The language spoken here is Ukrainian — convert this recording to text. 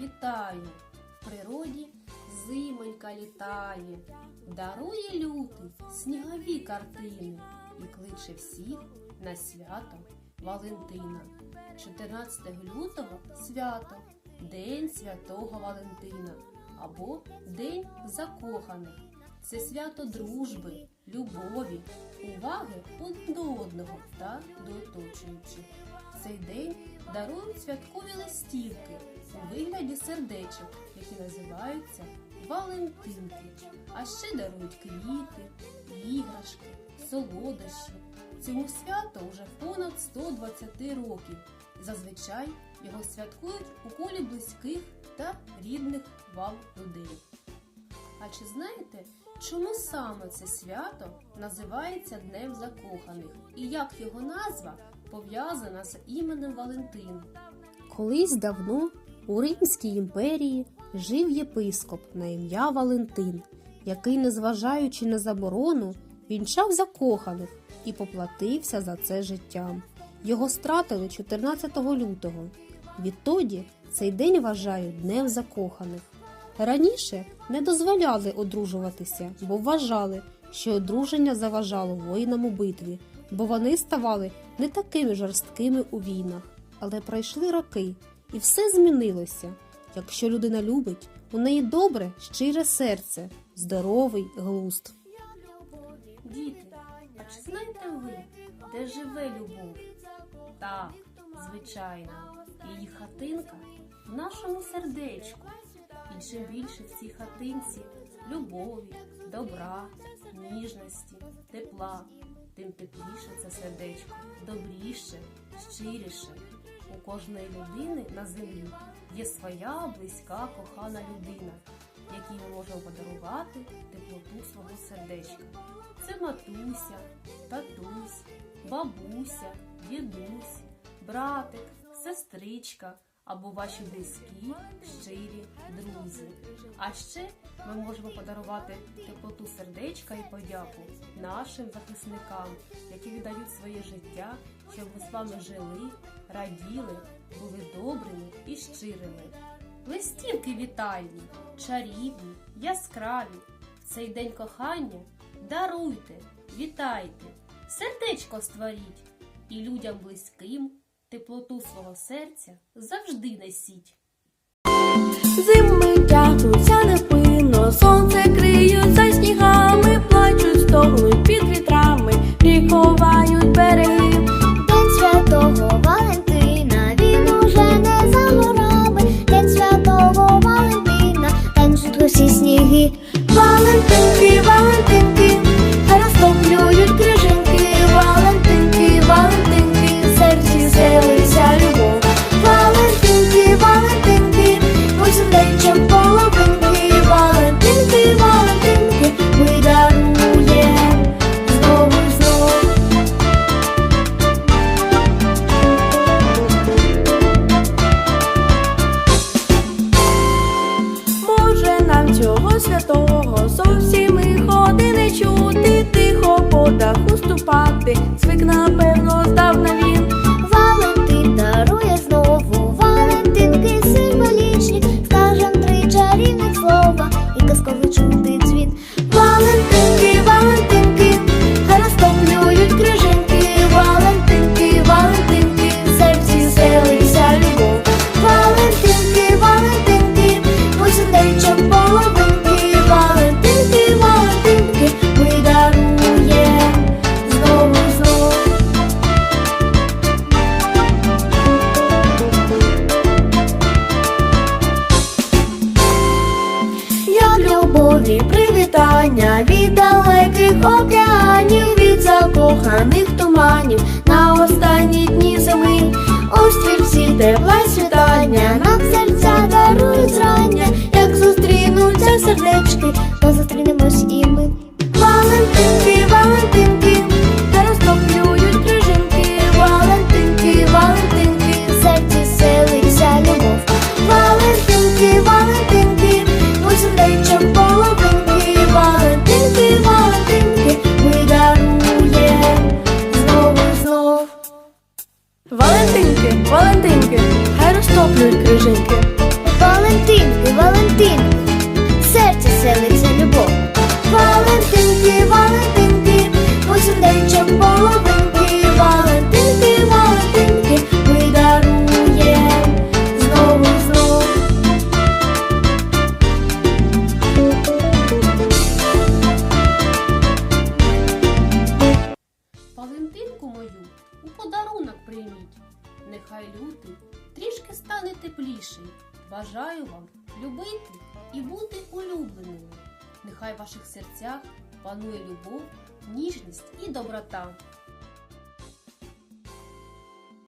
вітаю! В природі зимонька літає, дарує лютий снігові картини і кличе всіх на свято Валентина. 14 лютого свято, День Святого Валентина або День закоханих. Це свято дружби, любові, уваги один до одного та до оточуючих. Цей день дарують святкові листівки у вигляді сердечок, які називаються Валентинки. А ще дарують квіти, іграшки, солодощі. Цьому святу вже понад 120 років. Зазвичай його святкують у колі близьких та рідних вам людей. А чи знаєте, чому саме це свято називається Днем Закоханих і як його назва пов'язана з іменем Валентин? Колись давно у Римській імперії жив єпископ на ім'я Валентин, який, незважаючи на заборону, вінчав закоханих і поплатився за це життям. Його стратили 14 лютого. Відтоді цей день вважають Днем Закоханих. Раніше не дозволяли одружуватися, бо вважали, що одруження заважало воїнам у битві, бо вони ставали не такими жорсткими у війнах. Але пройшли роки, і все змінилося. Якщо людина любить, у неї добре, щире серце, здоровий глузд. Діти, а чи знаєте ви, де живе любов? Так, звичайно, її хатинка в нашому сердечку. І чим більше в цій хатинці любові, добра, ніжності, тепла, тим тепліше це сердечко, добріше, щиріше. У кожної людини на землі є своя близька кохана людина, якій ми можемо подарувати теплоту свого сердечка. Це матуся, татусь, бабуся, дідусь, братик, сестричка або ваші близькі, щирі друзі. А ще ми можемо подарувати теплоту сердечка і подяку нашим захисникам, які віддають своє життя, щоб ми з вами жили, раділи, були добрими і щирими. Листівки вітальні, чарівні, яскраві. В цей день кохання даруйте, вітайте, сердечко створіть і людям близьким теплоту свого серця завжди несіть. Зими тягнуться непинно, сонце криють за снігами, плачуть, стогнуть під вітрами, ріховають береги. Океанів, від закоханих туманів нехай лютий трішки стане тепліший. Бажаю вам любити і бути улюбленими. Нехай в ваших серцях панує любов, ніжність і доброта.